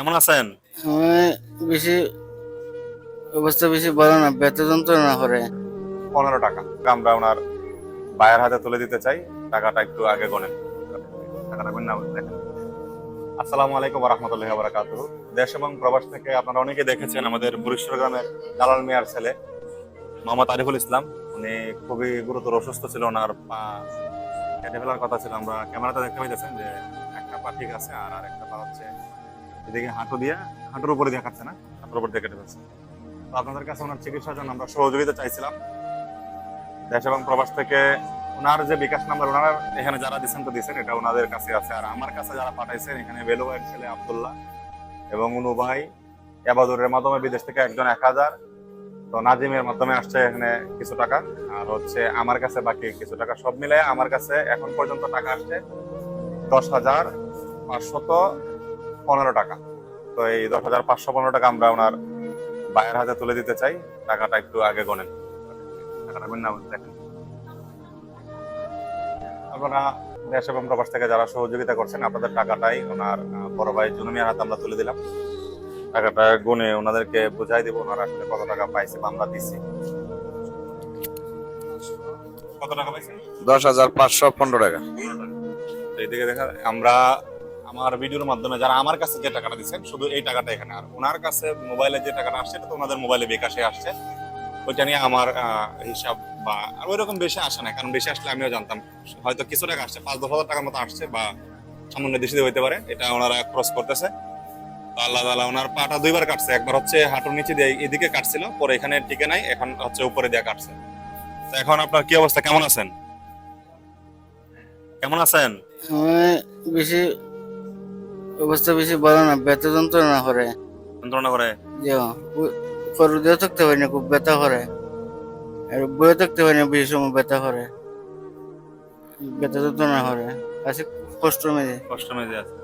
কেমন আছেন? আমি বেশি অবস্থা বেশি ভালো না ব্যথা যন্ত্রণা করে। পনেরো টাকা। আমরা ওনার বায়ের হাতে তুলে দিতে চাই টাকাটা একটু আগে গণেন। টাকাটা গুণ না দেখেন। আসসালামু আলাইকুম রহমতুল্লাহ বারাকাতু দেশ এবং প্রবাস থেকে আপনারা অনেকে দেখেছেন আমাদের বুরিশ্বর গ্রামের দালাল মিয়ার ছেলে মোহাম্মদ আরিফুল ইসলাম। উনি খুবই গুরুতর অসুস্থ ছিল ওনার পা কেটে ফেলার কথা ছিল। আমরা ক্যামেরাতে দেখতে পাইতেছেন যে একটা পা ঠিক আছে আর আর একটা পা হচ্ছে এদিকে হাঁটু দিয়ে, হাঁটুর উপরে দিয়ে কাটছে না, হাঁটুর উপর দিয়ে কেটে ফেলছে। তো আপনাদের কাছে ওনার চিকিৎসার জন্য আমরা সহযোগিতা চাইছিলাম। দেশ এবং প্রবাস থেকে ওনার যে বিকাশ নাম্বার, ওনারা এখানে যারা দিচ্ছেন তো দিচ্ছেন, এটা ওনাদের কাছে আছে। আর আমার কাছে যারা পাঠাইছেন, এখানে বেলু ভাইয়ের ছেলে আবদুল্লাহ এবং উনু ভাই, এবাদুরের মাধ্যমে বিদেশ থেকে একজন এক হাজার। তো নাজিমের মাধ্যমে আসছে এখানে কিছু টাকা। আর হচ্ছে আমার কাছে বাকি কিছু টাকা সব মিলে আমার কাছে এখন পর্যন্ত টাকা আসছে দশ হাজার পাঁচশত পনেরো টাকা। তো এই দশ হাজার পাঁচশো পনেরো টাকা আমরা ওনার বায়ের হাতে তুলে দিতে চাই। টাকাটা একটু আগে গণেন টাকাটা গুণ না দেখেন। আপনারা দেশ এবং প্রবাস থেকে যারা সহযোগিতা করছেন আপনাদের টাকাটাই ওনার বড় ভাই জুনুমিয়ার হাতে আমরা তুলে দিলাম। টাকাটা গুনে ওনাদেরকে বুঝাই দিব ওনারা আসলে কত টাকা পাইছে বা আমরা দিছি। কত টাকা পাইছে? দশ হাজার পাঁচশো পনেরো টাকা। তো এইদিকে দেখা আমরা আমার ভিডিওর মাধ্যমে যারা আমার কাছে যে টাকাটা দিচ্ছেন, শুধু এই টাকাটা এখানে। আর ওনার কাছে মোবাইলে যে টাকাটা আসছে, এটা তো ওনাদের মোবাইলে বিকাশে আসছে। ওইটা নিয়ে আমার হিসাব বা আর ওইরকম বেশি আসে না, কারণ বেশি আসলে আমিও জানতাম। হয়তো কিছু টাকা আসছে, পাঁচ দশ হাজার টাকার মতো আসছে বা সামান্য দিয়ে হইতে পারে, এটা ওনারা ক্রস করতেছে। আল্লাহ তাআলা ওনার পাটা দুইবার কাটছে। একবার হচ্ছে হাঁটুর নিচে দিয়ে এদিকে কাটছিল, পরে এখানে টিকে নাই, এখন হচ্ছে উপরে দিয়ে কাটছে। তো এখন আপনার কি অবস্থা? কেমন আছেন? কেমন আছেন? বেশি অবস্থা বেশি ভালো না ব্যথা যন্ত্রণা করে। যন্ত্রণা করে? যে করু থাকতে পারি না খুব ব্যথা করে। আর বয়ে থাকতে পারি না বেশি সময় ব্যথা করে। ব্যথা যন্ত্রণা করে আছে কষ্ট মেয়ে কষ্ট মেজে আছে।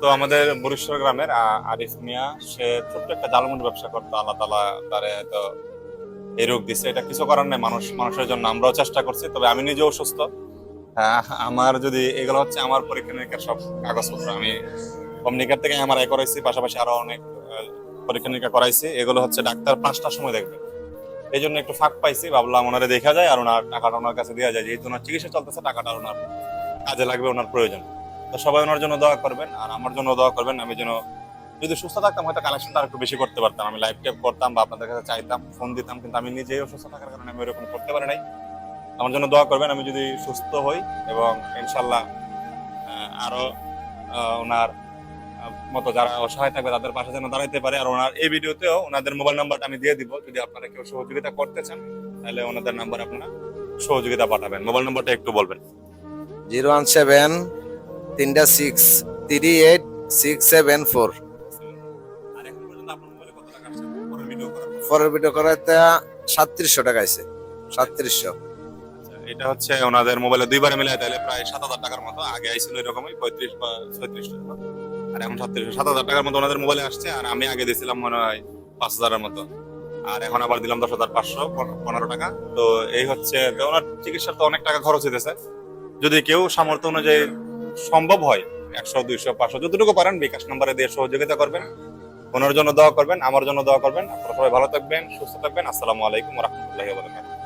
তো আমাদের বরিশ্বর গ্রামের আরিফ মিয়া সে ছোট্ট একটা জালমুড়ি ব্যবসা করতো আল্লাহ তালা তারে তো এই রোগ দিচ্ছে এটা কিছু করার নেই মানুষ মানুষের জন্য আমরাও চেষ্টা করছি তবে আমি নিজেও অসুস্থ। আহ, আমার যদি এগুলো হচ্ছে আমার পরীক্ষা নিরীক্ষার সব কাগজপত্র, আমি কমিউনিকার থেকে আমার এমআরআই করাইছি, পাশাপাশি আরও অনেক পরীক্ষা নিরীক্ষা করাইছি। এগুলো হচ্ছে ডাক্তার পাঁচটার সময় দেখবে। এই জন্য একটু ফাঁক পাইছি, ভাবলাম ওনারে দেখা যায় আর ওনার টাকাটা ওনার কাছে দেওয়া যায়। যেহেতু ওনার চিকিৎসা চলতেছে, টাকাটা ওনার কাজে লাগবে, ওনার প্রয়োজন। তো সবাই ওনার জন্য দোয়া করবেন, আর আমার জন্য দোয়া করবেন, আমি যেন যদি সুস্থ থাকতাম, হয়তো কালেকশনটা আর একটু বেশি করতে পারতাম। আমি লাইভ টেপ করতাম বা আপনাদের কাছে চাইতাম ফোন দিতাম, কিন্তু আমি নিজেই অসুস্থ থাকার কারণে আমি ওরকম করতে পারি নাই। আমার জন্য দোয়া করবেন আমি যদি সুস্থ হই এবং ইনশাল্লাহ আহ, আরও ওনার মতো যারা অসহায় থাকবে তাদের পাশে যেন দাঁড়াইতে পারে। আর ওনার এই ভিডিওতেও ওনাদের মোবাইল নাম্বারটা আমি দিয়ে দিব। যদি আপনারা কেউ সহযোগিতা করতে চান তাহলে ওনাদের নাম্বার আপনারা সহযোগিতা পাঠাবেন। মোবাইল নাম্বারটা একটু বলবেন। জিরো ওয়ান সেভেন তিনটা six three eight six seven four. পরের ভিডিও করাতে সাতত্রিশশো টাকা আছে সাতত্রিশশো। এটা হচ্ছে ওনাদের মোবাইলে দুইবার মিলে তাহলে প্রায় সাত হাজার টাকার মতো। আগে আইছিল এরকমই পঁয়ত্রিশ বা ছয়ত্রিশ টাকা আর এখন সাতত্রিশ, সাত হাজার টাকার মতো ওনাদের মোবাইলে আসছে। আর আমি আগে দিয়েছিলাম মনে হয় পাঁচ হাজারের মতো। আর এখন আবার দিলাম দশ হাজার পাঁচশো পনেরো টাকা। তো এই হচ্ছে ওনার চিকিৎসার তো অনেক টাকা খরচ হইতেছে। যদি কেউ সামর্থ্য অনুযায়ী সম্ভব হয়, একশো, দুইশো, পাঁচশো, যতটুকু পারেন, বিকাশ নাম্বারে দিয়ে সহযোগিতা করবেন। ওনার জন্য দোয়া করবেন, আমার জন্য দোয়া করবেন। আপনারা সবাই ভালো থাকবেন, সুস্থ থাকবেন। আসসালামু আলাইকুম রহমতুল্লাহ